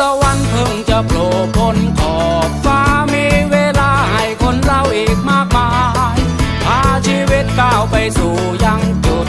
ตะวันเพิ่งจะโผล่พ้นขอบฟ้ามีเวลาให้คนเราอีกมากมาย พาชีวิตก้าวไปสู่ยังจุด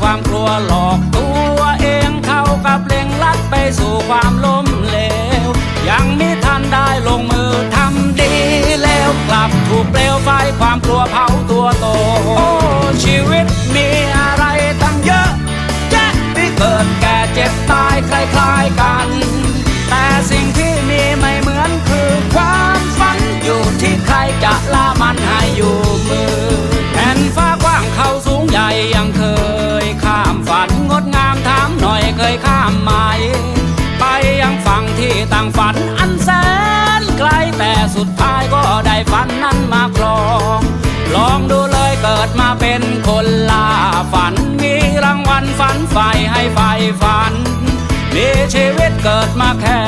ความกลัวหลอกตัวเองเข้ากับเล็งลัดไปสู่ความล้มเหลว ยังมิทันได้ลงมือทำดีแล้วกลับถูกเปลวไฟความกลัวเผาตัวโต โอ้ชีวิตมีอะไรตั้งเยอะแยะที่เกิดแก่เจ็บตายคล้าย เคยข้ามไหมไปยังฝั่งที่ต่างฝันอันแสนไกลแต่สุดท้ายก็ได้ฝันนั้นมาครอง ลองดูเลยเกิดมาเป็นคนล่าฝัน มีรางวัลฝันใฝ่ให้ใฝ่ฝัน มีชีวิตเกิดมาแค่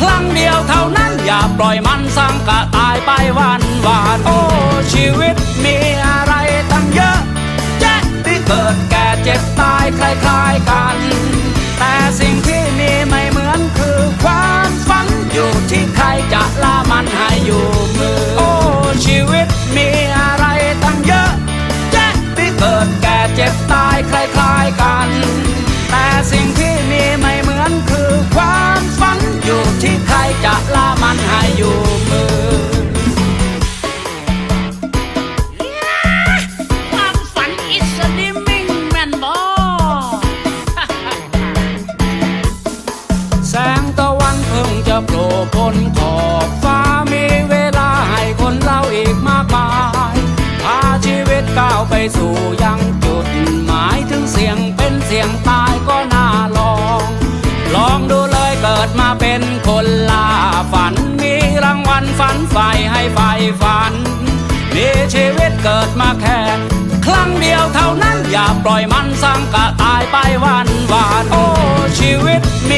ครั้งเดียวเท่านั้นอย่าปล่อยมันสังกะตายไปวันวาน โผล่พ้นขอบฟ้ามีเวลาให้คนเราอีกมากมายพาชีวิตก้าวไปสู่ยังจุดหมายถึงเสียงเป็นเสียงตายก็น่าลอง ลองดูเลยเกิดมาเป็นคนล่าฝัน มีรางวัลฝันใฝ่ให้ใฝ่ฝัน มีชีวิตเกิดมาแค่ครั้งเดียวเท่านั้นอย่าปล่อยมันสังกะตายไปวันวานโอ้ชีวิตมี